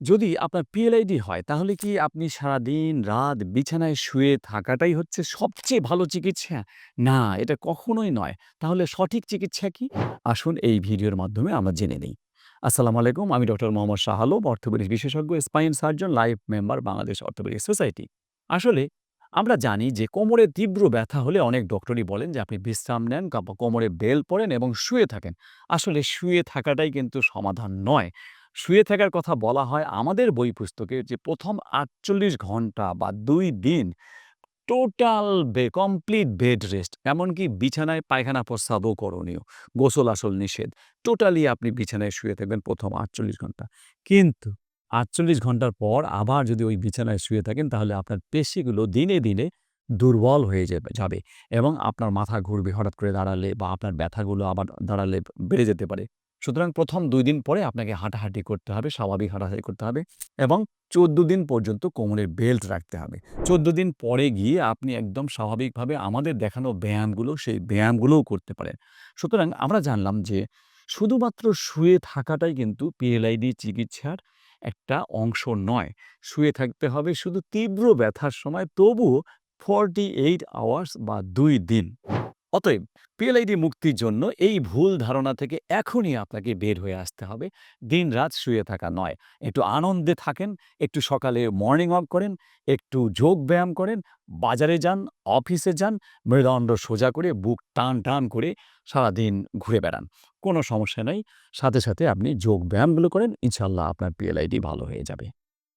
যদি আপনার পিএলআইডি হয় তাহলে কি আপনি সারাদিন রাত বিছানায় শুয়ে থাকাটাই হচ্ছে সবচেয়ে ভালো চিকিৎসা? না, এটা কখনোই নয়। তাহলে সঠিক চিকিৎসা কি? আসুন এই ভিডিওর মাধ্যমে আমরা জেনে নেই। আসসালামু আলাইকুম। আমি ডক্টর মোহাম্মদ শাহ আলম, অর্থোপেডিক বিশেষজ্ঞ, spine surgeon, life member Bangladesh orthopaedic society. আসলে আমরা জানি যে কোমরে তীব্র ব্যথা হলে অনেক ডক্টরই বলেন যে আপনি বিশ্রাম নেন, কোমরে বেল পড়েন এবং শুয়ে থাকেন। আসলে শুয়ে থাকাটাই কিন্তু সমাধান নয়। শুয়ে থাকার কথা বলা হয় আমাদের বই পুস্তকে যে ১ম ৪৮ ঘণ্টা বা দুই দিন টোটাল বে কমপ্লিট বেড রেস্ট এমনকি বিছানায় পায়খানা প্রস্রাবও করণীয়। গোসল আসল নিষেধ। টোটালি আপনি বিছানায় শুয়ে থাকবেন ১ম ৪৮ ঘণ্টা। কিন্তু ৪৮ ঘণ্টার পর আবার যদি ওই বিছানায় শুয়ে থাকেন তাহলে আপনার পেশিগুলো দিনে, দিনে দুর্বল হয়ে যাবে এবং আপনার মাথা ঘুরবে হঠাৎ করে দাঁড়ালে বা আপনার ব্যথাগুলো আবার দাঁড়ালে বেড়ে যেতে পারে। সুতরাং ১ম ২ দিন পরে আপনাকে হাঁটাহাঁটি করতে হবে, স্বাভাবিক হাঁটাহাঁটি করতে হবে এবং ১৪ দিন পর্যন্ত কোমরে বেল্ট রাখতে হবে। ১৪ দিন পরে গিয়ে আপনি একদম স্বাভাবিকভাবে আমাদের দেখানো ব্যায়ামগুলো, সেই ব্যায়ামগুলোও করতে পারেন। সুতরাং আমরা জানলাম যে শুধুমাত্র শুয়ে থাকাটাই কিন্তু পিএলআইডি চিকিৎসার একটা অংশ নয়। শুয়ে থাকতে হবে শুধু তীব্র ব্যথার সময় তবুও 48 আওয়ার্স বা দুই দিন। অতএব পিএলআইডি মুক্তির জন্য এই ভুল ধারণা থেকে এখনই আপনাকে বের হয়ে আসতে হবে। দিনরাত শুয়ে থাকা নয়। একটু আনন্দে থাকেন, একটু সকালে মর্নিং ওয়াক করেন, একটু যোগ ব্যায়াম করেন, বাজারে যান, অফিসে যান, মৃদণ্ড সোজা করে বুক টান, টান করে সারাদিন ঘুরে বেড়ান। কোনো সমস্যা নাই। সাথে, সাথে আপনি যোগ ব্যায়ামগুলো করেন। ইনশাল্লাহ আপনার পিএলআইডি ভালো হয়ে যাবে।